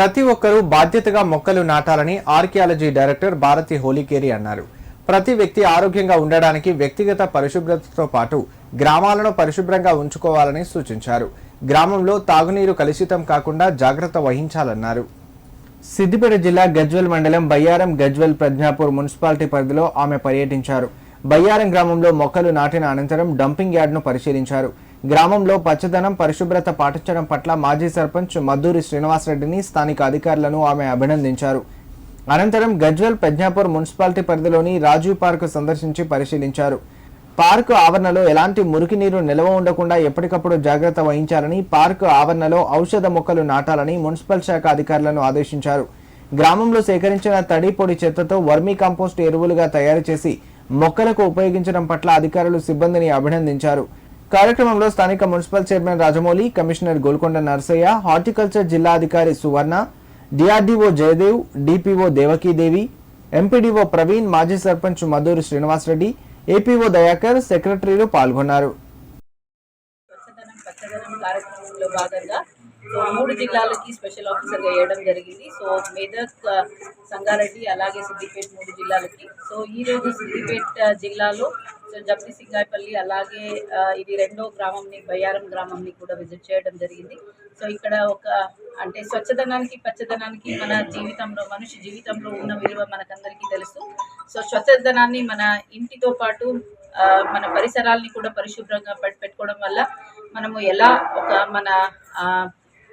ప్రతి ఒక్కరూ బాధ్యతగా మొక్కలు నాటాలని ఆర్కియాలజీ డైరెక్టర్ భారతి హోలీకేరి అన్నారు. ప్రతి వ్యక్తి ఆరోగ్యంగా ఉండడానికి వ్యక్తిగత పరిశుభ్రతతో పాటు గ్రామాలను పరిశుభ్రంగా ఉంచుకోవాలని సూచించారు. గ్రామంలో తాగునీరు కలుషితం కాకుండా జాగ్రత్త వహించాలన్నారు. సిద్దిపేట జిల్లా గజ్వెల్ మండలం బయ్యారం గజ్వెల్ ప్రజ్ఞాపూర్ మున్సిపాలిటీ పరిధిలో ఆమె పర్యటించారు. బయ్యారం గ్రామంలో మొక్కలు నాటిన అనంతరం డంపింగ్ యార్డ్ను పరిశీలించారు. గ్రామంలో పచ్చదనం పరిశుభ్రత పాటించడం పట్ల మాజీ సర్పంచ్ మద్దూరి శ్రీనివాసరెడ్డిని స్థానిక అధికారులను ఆమె అభినందించారు. అనంతరం గజ్వల్ పెజ్ఞాపూర్ మున్సిపాలిటీ పరిధిలోని రాజీవ్ పార్క్ సందర్శించి పరిశీలించారు. పార్కు ఆవరణలో ఎలాంటి మురికి నీరు నిల్వ ఉండకుండా ఎప్పటికప్పుడు జాగ్రత్త వహించాలని పార్కు ఆవరణలో ఔషధ మొక్కలు నాటాలని మున్సిపల్ శాఖ అధికారులను ఆదేశించారు. గ్రామంలో సేకరించిన తడి పొడి చెత్తతో వర్మీ కంపోస్ట్ ఎరువులుగా తయారు చేసి మొక్కలకు ఉపయోగించడం పట్ల అధికారులు సిబ్బందిని అభినందించారు. కార్యక్రమంలో స్థానిక municipal chairman Rajamouli commissioner Golkonda Narsaiah horticulture జిల్లా అధికారి Suvarna DRDO Jayadev DPO Devakidevi MPDO Praveen మాజీ సర్పంచ్ మధూరి శ్రీనివాసరెడ్డి ఏపీఓ దయాకర్ సెక్రటరీలు పాల్గొన్నారు. కార్యక్రమంలో భాగంగా సో మూడు జిల్లాలకి స్పెషల్ ఆఫీసర్గా వేయడం జరిగింది. సో మెదక్ సంగారెడ్డి అలాగే సిద్దిపేట మూడు జిల్లాలకి. సో ఈరోజు సిద్దిపేట జిల్లాలో సో జప్తి సింగాయపల్లి అలాగే ఇది రెండో గ్రామంని బయ్యారం గ్రామంని కూడా విజిట్ చేయడం జరిగింది. సో ఇక్కడ ఒక అంటే స్వచ్ఛదనానికి పచ్చదనానికి మన జీవితంలో మనిషి జీవితంలో ఉన్న విలువ మనకందరికీ తెలుసు. సో స్వచ్ఛదనాన్ని మన ఇంటితో పాటు మన పరిసరాల్ని కూడా పరిశుభ్రంగా పెట్టుకోవడం వల్ల మనము ఎలా ఒక మన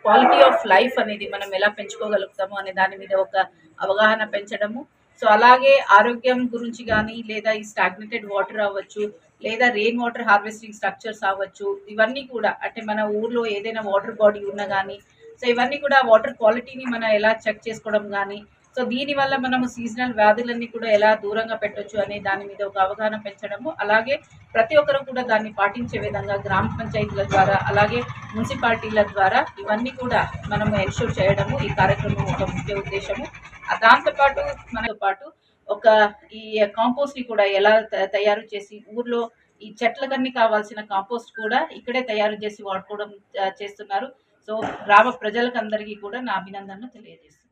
క్వాలిటీ ఆఫ్ లైఫ్ అనేది మనం ఎలా పెంచుకోగలుగుతాము అనే దాని మీద ఒక అవగాహన పెంచడము. సో అలాగే ఆరోగ్యం గురించి కానీ లేదా ఈ స్టాగ్నేటెడ్ వాటర్ అవ్వచ్చు లేదా రెయిన్ వాటర్ హార్వెస్టింగ్ స్ట్రక్చర్స్ అవ్వచ్చు ఇవన్నీ కూడా అంటే మన ఊర్లో ఏదైనా వాటర్ బాడీ ఉన్నా కానీ సో ఇవన్నీ కూడా వాటర్ క్వాలిటీని మనం ఎలా చెక్ చేసుకోవడం కానీ సో దీనివల్ల మనము సీజనల్ వ్యాధులన్నీ కూడా ఎలా దూరంగా పెట్టొచ్చు అనే దాని మీద ఒక అవగాహన పెంచడము అలాగే ప్రతి ఒక్కరు కూడా దాన్ని పాటించే విధంగా గ్రామ పంచాయతీల ద్వారా అలాగే మున్సిపాలిటీల ద్వారా ఇవన్నీ కూడా మనము ఎన్షూర్ చేయడము ఈ కార్యక్రమం ఒక ముఖ్య ఉద్దేశము. దాంతో దాంతోపాటు మనతో పాటు ఒక ఈ కాంపోస్ట్ని కూడా ఎలా తయారు చేసి ఊర్లో ఈ చెట్లకన్నీ కావాల్సిన కాంపోస్ట్ కూడా ఇక్కడే తయారు చేసి వాడుకోవడం చేస్తున్నారు. సో గ్రామ ప్రజలకు అందరికీ కూడా నా అభినందనలు తెలియజేస్తున్నాను.